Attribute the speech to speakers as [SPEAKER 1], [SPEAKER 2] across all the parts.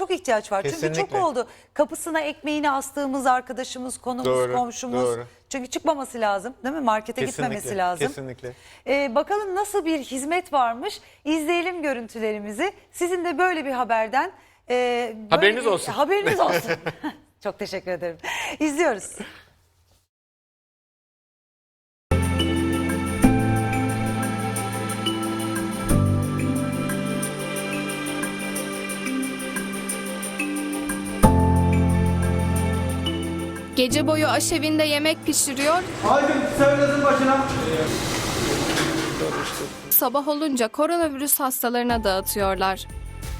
[SPEAKER 1] Çok ihtiyaç var. Çünkü
[SPEAKER 2] Kesinlikle.
[SPEAKER 1] çok oldu. Kapısına ekmeğini astığımız arkadaşımız, konumuz,
[SPEAKER 2] Doğru,
[SPEAKER 1] komşumuz.
[SPEAKER 2] doğru.
[SPEAKER 1] Çünkü çıkmaması lazım değil mi? Markete gitmemesi lazım.
[SPEAKER 2] kesinlikle.
[SPEAKER 1] Ee, bakalım nasıl bir hizmet varmış. İzleyelim görüntülerimizi. Sizin de böyle bir haberden e, böyle
[SPEAKER 2] Haberiniz olsun.
[SPEAKER 1] Haberiniz olsun. Çok teşekkür ederim. İzliyoruz.
[SPEAKER 3] Gece boyu aşevinde yemek pişiriyor,
[SPEAKER 4] Aydın söyledin başına.
[SPEAKER 3] sabah olunca koronavirüs hastalarına dağıtıyorlar.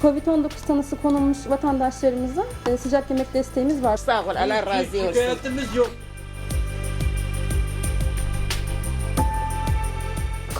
[SPEAKER 5] Covid-19 tanısı konulmuş vatandaşlarımıza e, sıcak yemek desteğimiz var.
[SPEAKER 6] Sağ ol, Allah razı olsun.
[SPEAKER 4] Şikayetimiz yok.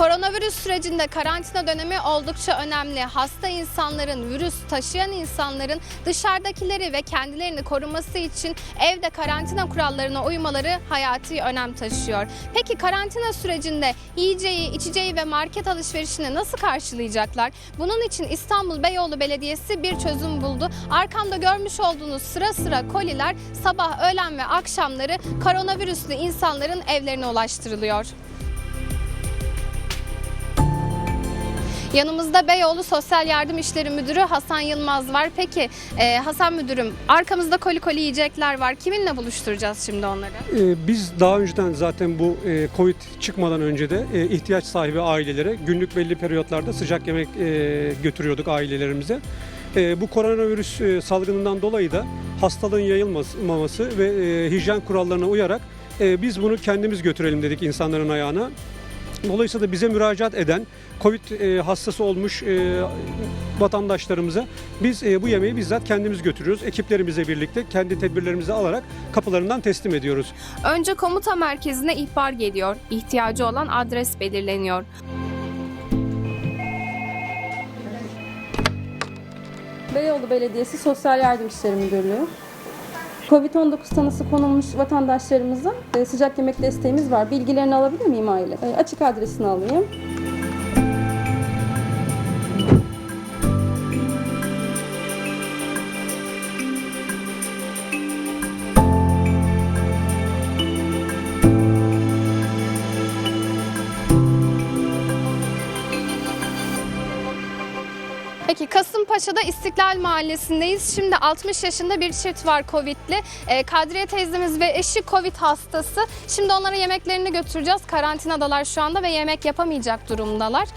[SPEAKER 3] Koronavirüs sürecinde karantina dönemi oldukça önemli. Hasta insanların, virüs taşıyan insanların dışarıdakileri ve kendilerini koruması için evde karantina kurallarına uymaları hayati önem taşıyor. Peki karantina sürecinde yiyeceği, içeceği ve market alışverişini nasıl karşılayacaklar? Bunun için İstanbul Beyoğlu Belediyesi bir çözüm buldu. Arkamda görmüş olduğunuz sıra sıra koliler sabah, öğlen ve akşamları koronavirüslü insanların evlerine ulaştırılıyor. Yanımızda Beyoğlu Sosyal Yardım İşleri Müdürü Hasan Yılmaz var. Peki e, Hasan Müdürüm arkamızda koli koli yiyecekler var. Kiminle buluşturacağız şimdi onları?
[SPEAKER 7] Ee, Biz daha önceden zaten bu e, Covid çıkmadan önce de e, ihtiyaç sahibi ailelere günlük belli periyotlarda sıcak yemek e, götürüyorduk ailelerimize. E, Bu koronavirüs e, salgınından dolayı da hastalığın yayılmaması ve e, hijyen kurallarına uyarak e, biz bunu kendimiz götürelim dedik insanların ayağına. Dolayısıyla da bize müracaat eden Covid e, hastası olmuş e, vatandaşlarımıza biz e, bu yemeği bizzat kendimiz götürüyoruz. Ekiplerimizle birlikte kendi tedbirlerimizi alarak kapılarından teslim ediyoruz.
[SPEAKER 3] Önce komuta merkezine ihbar geliyor. İhtiyacı olan adres belirleniyor.
[SPEAKER 5] Beyoğlu Belediyesi Sosyal Yardım İşleri Müdürlüğü. Covid-19 tanısı konulmuş vatandaşlarımıza e, sıcak yemek desteğimiz var. Bilgilerini alabilir miyim aile? E, Açık adresini alayım.
[SPEAKER 3] Peki Kasımpaşa'da İstiklal Mahallesi'ndeyiz. Şimdi 60 yaşında bir çift var Covid'li. Ee, Kadriye teyzemiz ve eşi Covid hastası. Şimdi onlara yemeklerini götüreceğiz. Karantinadalar şu anda ve yemek yapamayacak durumdalar.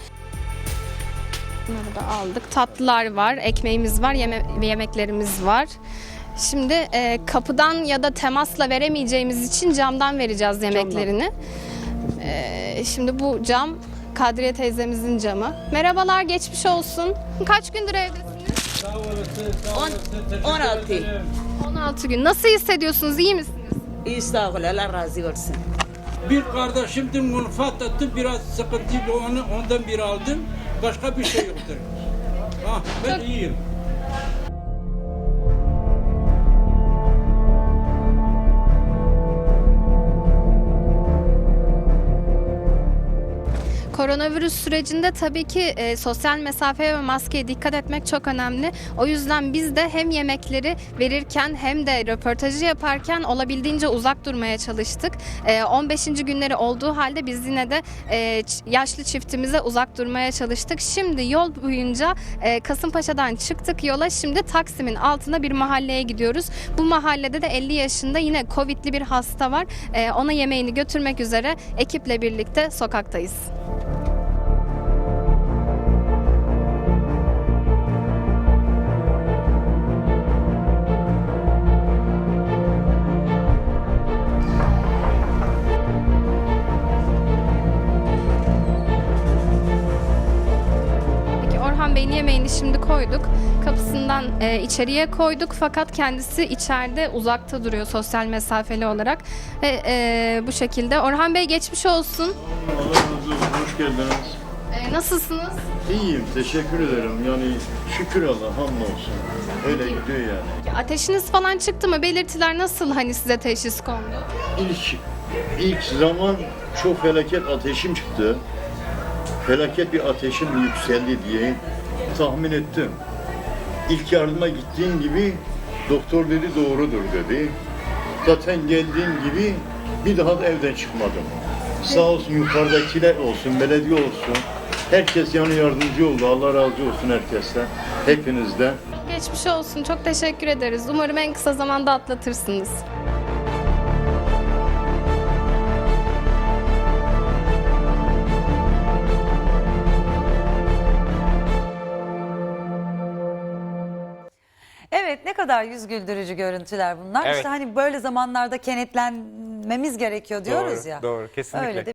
[SPEAKER 3] Bunları da aldık. Tatlılar var, ekmeğimiz var, yeme- yemeklerimiz var. Şimdi e, kapıdan ya da temasla veremeyeceğimiz için camdan vereceğiz yemeklerini. E, şimdi bu cam Kadriye teyzemizin camı. Merhabalar, geçmiş olsun. Kaç gündür evdesiniz?
[SPEAKER 6] On- 16.
[SPEAKER 3] 16 gün. Nasıl hissediyorsunuz? İyi misiniz?
[SPEAKER 6] İyi sağ ol, Allah razı olsun.
[SPEAKER 4] Bir kardeşim dün bunu etti. Biraz sıkıntıydı onu ondan bir aldım. Başka bir şey yoktur. Ah, ben iyiyim.
[SPEAKER 3] Koronavirüs sürecinde tabii ki e, sosyal mesafeye ve maskeye dikkat etmek çok önemli. O yüzden biz de hem yemekleri verirken hem de röportajı yaparken olabildiğince uzak durmaya çalıştık. E, 15. günleri olduğu halde biz yine de e, yaşlı çiftimize uzak durmaya çalıştık. Şimdi yol boyunca e, Kasımpaşa'dan çıktık yola. Şimdi Taksim'in altına bir mahalleye gidiyoruz. Bu mahallede de 50 yaşında yine Covid'li bir hasta var. E, ona yemeğini götürmek üzere ekiple birlikte sokaktayız. Bey'in yemeğini şimdi koyduk. Kapısından e, içeriye koyduk fakat kendisi içeride uzakta duruyor sosyal mesafeli olarak. Ve e, bu şekilde. Orhan Bey geçmiş olsun.
[SPEAKER 8] Allah razı olsun, hoş geldiniz.
[SPEAKER 3] E, nasılsınız?
[SPEAKER 8] İyiyim, teşekkür ederim. Yani şükür Allah, hamdolsun. Öyle gidiyor yani.
[SPEAKER 3] Ateşiniz falan çıktı mı? Belirtiler nasıl hani size teşhis kondu?
[SPEAKER 8] İlk, ilk zaman çok felaket ateşim çıktı. Felaket bir ateşim yükseldi diye tahmin ettim. İlk yardıma gittiğin gibi doktor dedi doğrudur dedi. Zaten geldiğim gibi bir daha da evden çıkmadım. Sağ olsun yukarıdakiler olsun, belediye olsun. Herkes yani yardımcı oldu. Allah razı olsun herkesten, hepinizden.
[SPEAKER 3] Geçmiş olsun. Çok teşekkür ederiz. Umarım en kısa zamanda atlatırsınız.
[SPEAKER 1] Evet ne kadar yüz güldürücü görüntüler bunlar.
[SPEAKER 2] Evet.
[SPEAKER 1] İşte hani böyle zamanlarda kenetlenmemiz gerekiyor diyoruz
[SPEAKER 2] Doğru,
[SPEAKER 1] ya.
[SPEAKER 2] doğru, kesinlikle.
[SPEAKER 1] Öyle de